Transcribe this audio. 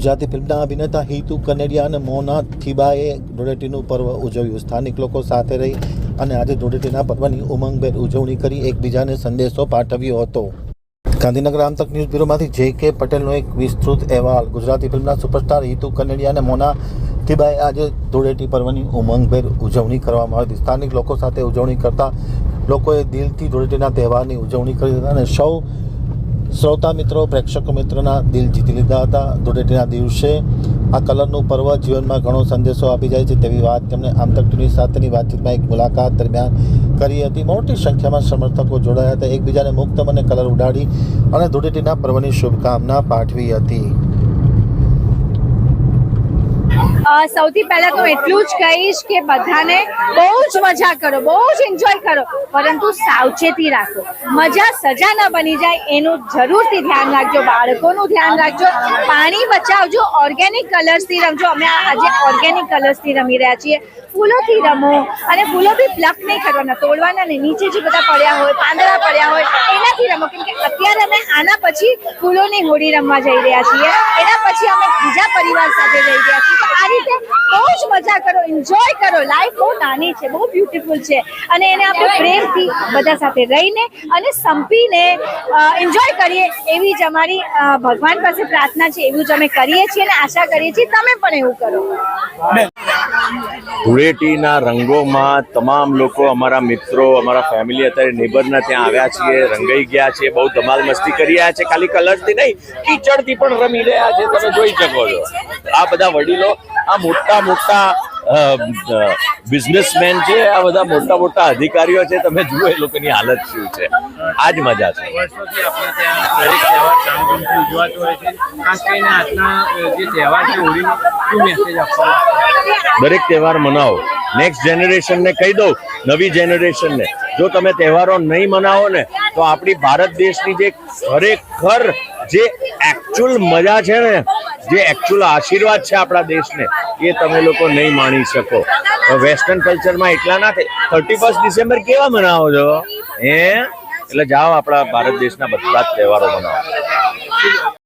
ગુજરાતી ફિલ્મના અભિનેતા હિતુ કનેડિયા અને મોના થીબાએ ધૂળેટીનું પર્વ ઉજવ્યું. સ્થાનિક લોકો સાથે રહી અને આજે ધૂળેટીના પર્વની ઉમંગભેર ઉજવણી કરી એકબીજાને સંદેશો પાઠવ્યો હતો. ગાંધીનગર આમતક ન્યૂઝ બ્યુરોમાંથી જે કે પટેલનો એક વિસ્તૃત અહેવાલ. ગુજરાતી ફિલ્મના સુપરસ્ટાર હિતુ કનેડિયા અને મોના થીબાએ આજે ધૂળેટી પર્વની ઉમંગભેર ઉજવણી કરવામાં આવી સ્થાનિક લોકો સાથે ઉજવણી કરતા લોકોએ દિલથી ધૂળેટીના તહેવારની ઉજવણી કરી હતી અને સૌ શ્રોતા મિત્રો, પ્રેક્ષકો મિત્રોના દિલ જીતી લીધા હતા. ધૂળેટીના દિવસે આ કલરનું પર્વ જીવનમાં ઘણો સંદેશો આપી જાય છે તેવી વાત તેમણે આમતક સાથેની વાતચીતમાં એક મુલાકાત દરમિયાન કરી હતી. મોટી સંખ્યામાં સમર્થકો જોડાયા હતા. એકબીજાને મુક્ત મને કલર ઉડાડી અને ધૂળેટીના પર્વની શુભકામના પાઠવી હતી. સૌથી પહેલા તો એટલું જ કહીશ કે બધાને બહુ જ મજા કરો, બહુ જ એન્જોય કરો, પરંતુ સાવચેતી રાખો. મજા સજા ન બની જાય એનું જરૂરથી ધ્યાન રાખજો, બાળકોનું ધ્યાન રાખજો, પાણી બચાવજો ઓર્ગેનિક કલર્સથી રમજો. અમે આજે ઓર્ગેનિક કલર્સથી રમી રહ્યા છીએ. ફૂલોથી રમો અને ફૂલો બી પ્લક નહીં કરવાના, તોડવાના નહીં. નીચે જે બધા પડ્યા હોય, પાંદડા પડ્યા હોય, એનાથી રમો. કેમ આના પછી ફૂલોની હોળી રમવા જઈ રહ્યા છીએ. એના પછી અમે બીજા પરિવાર સાથે જઈ રહ્યા છીએ. આ રીતે બહુ જ મજા કરો એન્જોય કરો. લાઈફ બહુ નાની છે, બહુ બ્યુટીફુલ છે. અને એને આપણે પ્રેમથી બધા સાથે રહીને અને સંપીને એન્જોય કરીએ એવી જ અમારી ભગવાન પાસે પ્રાર્થના છે. એવું જ અમે કરીએ છીએ અને આશા કરીએ છીએ તમે પણ એવું કરો. ધૂળેટીના રંગોમાં તમામ લોકો, અમારા મિત્રો, અમારા ફેમિલી અત્યારે નેબરના ત્યાં આવ્યા છીએ, રંગાઈ ગયા છે, બહુ ધમાલ મસ્તી કરી રહ્યા છે. ખાલી કલરથી નહીં, કીચડથી પણ રમી રહ્યા છે. તમે જોઈ શકો છો. આ બધા વડીલો, આ મોટા મોટા બિઝનેસમેન છે આ બધા મોટા મોટા અધિકારીઓ છે તમે જુઓ એ લોકોની હાલત શું છે. આ જ મજા છે દરેક તહેવાર મનાવો. નેક્સ્ટ જનરેશનને કહી દઉં નવી જનરેશનને જો તમે તહેવારો નહીં મનાવો ને તો આપણી ભારત દેશની જે ખરેખર જે એકચ્યુઅલ મજા છે ને જે એકચ્યુઅલ આશીર્વાદ છે આપણા દેશને, એ તમે લોકો નહીં માણી શકો. વેસ્ટર્ન કલ્ચરમાં એટલા ના થાય. થર્ટી ફર્સ્ટ ડિસેમ્બર કેવા મનાવો છો? હે? એટલે જાઓ આપણા ભારત દેશના બધા જ તહેવારો મનાવો.